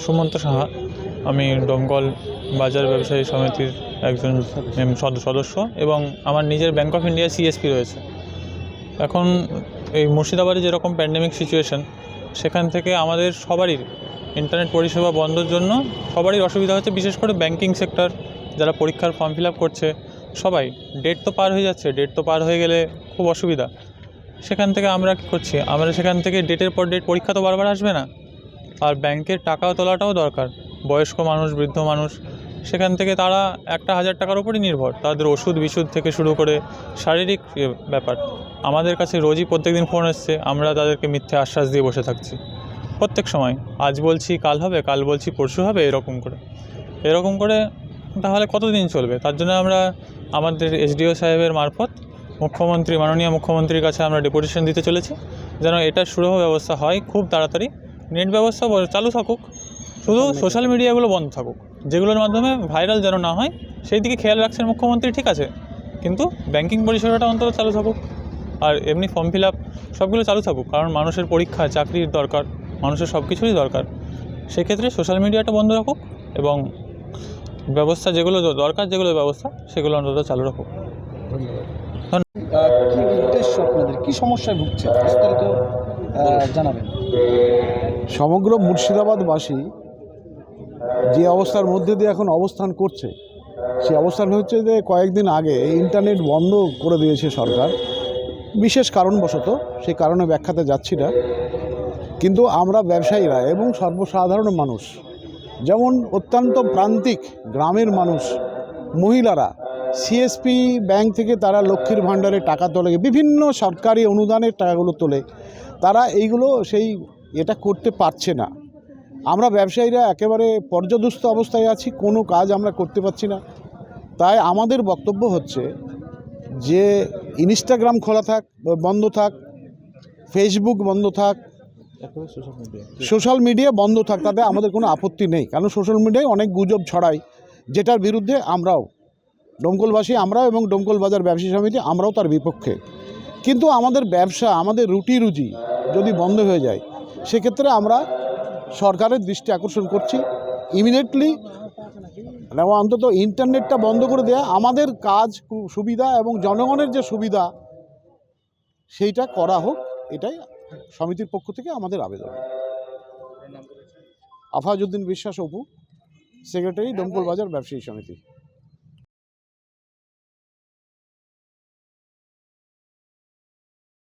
সুমন্ত সাহা। আমি ডোমকল বাজার ব্যবসায়ী সমিতির একজন সদ- সদস্য এবং আমার নিজের ব্যাংক অফ ইন্ডিয়া সিএসপি রয়েছে। এখন এই মুর্শিদাবাদে যেরকম প্যান্ডেমিক সিচুয়েশন সেখান থেকে আমাদের সবারই ইন্টারনেট পরিষেবা বন্ধর জন্য সবারই অসুবিধা হচ্ছে, বিশেষ করে ব্যাংকিং সেক্টর যারা পরীক্ষার ফর্ম ফিল করছে, সবাই ডেট তো পার হয়ে যাচ্ছে ডেট তো পার হয়ে গেলে খুব অসুবিধা। সেখান থেকে আমরা কী করছি? আমরা সেখান থেকে ডেটের পর ডেট পরীক্ষা তো বারবার আসবে না। আর ব্যাংকের টাকাও তোলাটাও দরকার। বয়স্ক মানুষ, বৃদ্ধ মানুষ, সেখান থেকে তারা একটা হাজার টাকার উপরই নির্ভর। তাদের ওষুধ বিশুদ্ধ থেকে শুরু করে শারীরিক ব্যাপার। আমাদের কাছে রোজই প্রত্যেকদিন ফোন এসছে, আমরা তাদেরকে মিথ্যে আশ্বাস দিয়ে বসে থাকছি। প্রত্যেক সময়, আজ বলছি কাল হবে, কাল বলছি পরশু হবে, এরকম করে। এরকম করে তাহলে কতদিন চলবে? তার জন্য আমরা আমাদের এসডিও সাহেবের মারফত, মুখ্যমন্ত্রী, মাননীয় মুখ্যমন্ত্রীর কাছে আমরা ডেপুটেশন দিতে চলেছি। যেন এটা সুলভ ব্যবস্থা হয়, খুব তাড়াতাড়ি। নেট ব্যবস্থা চালু থাকুক। শুধু সোশ্যাল মিডিয়াগুলো বন্ধ থাকুক। যেগুলোর মাধ্যমে ভাইরাল যেন না হয় সেই দিকে খেয়াল রাখছেন মুখ্যমন্ত্রী ঠিক আছে। কিন্তু ব্যাংকিং পরিষেবাটা অন্তত চালু থাকুক। আর এমনি ফর্ম ফিল আপ সবগুলো চালু থাকুক। কারণ মানুষের পরীক্ষা চাকরির দরকার মানুষের সব কিছুরই দরকার। সেক্ষেত্রে সোশ্যাল মিডিয়াটা বন্ধ রাখুক এবং ব্যবস্থা যেগুলো দরকার যেগুলো ব্যবস্থা সেগুলো অন্তত চালু রাখুক। আহ, কি উদ্দেশ্য আপনাদের কি সমস্যায় ভুগছে? বিস্তারিত জানাবেন। সমগ্র মুর্শিদাবাদবাসী যে অবস্থার মধ্যে দিয়ে এখন অবস্থান করছে, সেই অবস্থান হচ্ছে যে কয়েকদিন আগে ইন্টারনেট বন্ধ করে দিয়েছে সরকার, বিশেষ কারণবশত সেই কারণে ব্যাখ্যাতে যাচ্ছি না। কিন্তু আমরা ব্যবসায়ীরা এবং সর্বসাধারণ মানুষ, যেমন অত্যন্ত প্রান্তিক গ্রামের মানুষ, মহিলারা সিএসপি ব্যাংক থেকে তারা লক্ষ্মীর ভাণ্ডারে টাকা তোলে, বিভিন্ন সরকারি অনুদানের টাকাগুলো তোলে। তারা এইগুলো সেই এটা করতে পারছে না। আমরা ব্যবসায়ীরা একেবারে পর্যদুস্ত অবস্থায় আছি, কোনো কাজ আমরা করতে পারছি না। তাই আমাদের বক্তব্য হচ্ছে যে ইনস্টাগ্রাম খোলা থাক, বন্ধ থাক ফেসবুক বন্ধ থাক সোশ্যাল মিডিয়া বন্ধ থাক, তাতে আমাদের কোনো আপত্তি নেই। কারণ সোশ্যাল মিডিয়ায় অনেক গুজব ছড়ায়, যেটার বিরুদ্ধে আমরাও, ডোমকলবাসী আমরাও এবং ডোমকল বাজার ব্যবসায়ী সমিতি আমরাও তার বিপক্ষে। কিন্তু আমাদের ব্যবসা, আমাদের রুটি রুজি যদি বন্ধ হয়ে যায় সেক্ষেত্রে আমরা সরকারের দৃষ্টি আকর্ষণ করছি। ইমিডিয়েটলি অন্তত ইন্টারনেটটা বন্ধ করে দেয়া আমাদের কাজ সুবিধা এবং জনগণের যে সুবিধা সেইটা করা হোক এটাই সমিতির পক্ষ থেকে আমাদের আবেদন। আফাজউদ্দিন বিশ্বাস অপু সেক্রেটারি ডোমকল বাজার ব্যবসায়ী সমিতি।